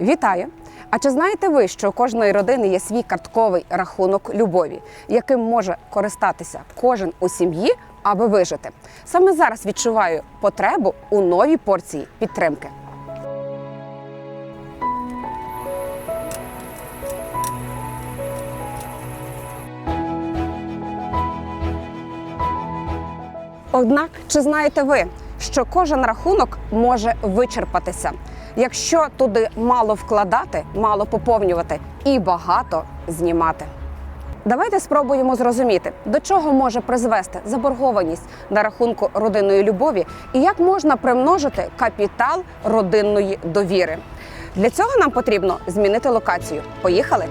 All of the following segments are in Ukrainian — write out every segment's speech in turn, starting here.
Вітаю! А чи знаєте ви, що у кожної родини є свій картковий рахунок любові, яким може користатися кожен у сім'ї, аби вижити? Саме зараз відчуваю потребу у новій порції підтримки. Однак, чи знаєте ви, що кожен рахунок може вичерпатися, якщо туди мало вкладати, мало поповнювати і багато знімати? Давайте спробуємо зрозуміти, до чого може призвести заборгованість на рахунку родинної любові і як можна примножити капітал родинної довіри. Для цього нам потрібно змінити локацію. Поїхали!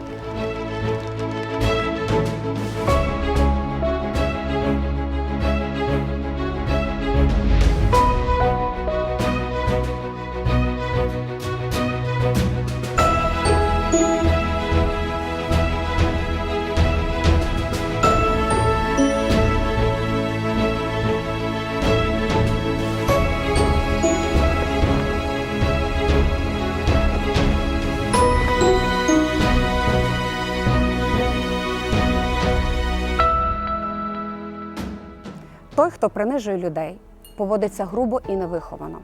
Той, хто принижує людей, поводиться грубо і невиховано,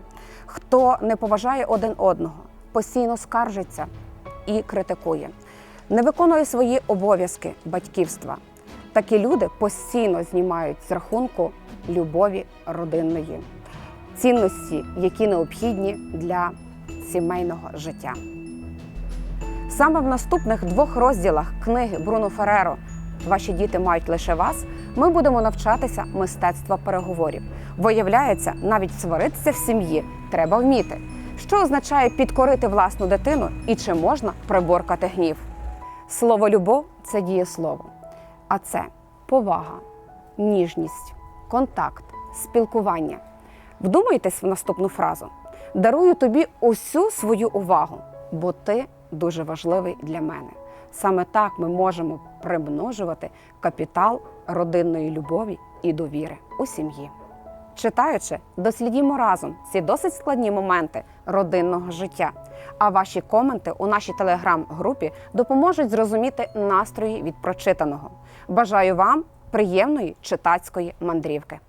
хто не поважає один одного, постійно скаржиться і критикує, не виконує свої обов'язки батьківства. Такі люди постійно знімають з рахунку любові родинної, цінності, які необхідні для сімейного життя. Саме в наступних двох розділах книги Бруно Фереро Ваші діти мають лише вас. Ми будемо навчатися мистецтва переговорів. Виявляється, навіть сваритися в сім'ї треба вміти. Що означає підкорити власну дитину і чи можна приборкати гнів? Слово любов це дієслово, а це повага, ніжність, контакт, спілкування. Вдумайтесь в наступну фразу: дарую тобі усю свою увагу, бо ти дуже важливий для мене. Саме так ми можемо примножувати капітал родинної любові і довіри у сім'ї. Читаючи, дослідімо разом ці досить складні моменти родинного життя. А ваші коменти у нашій телеграм-групі допоможуть зрозуміти настрої від прочитаного. Бажаю вам приємної читацької мандрівки.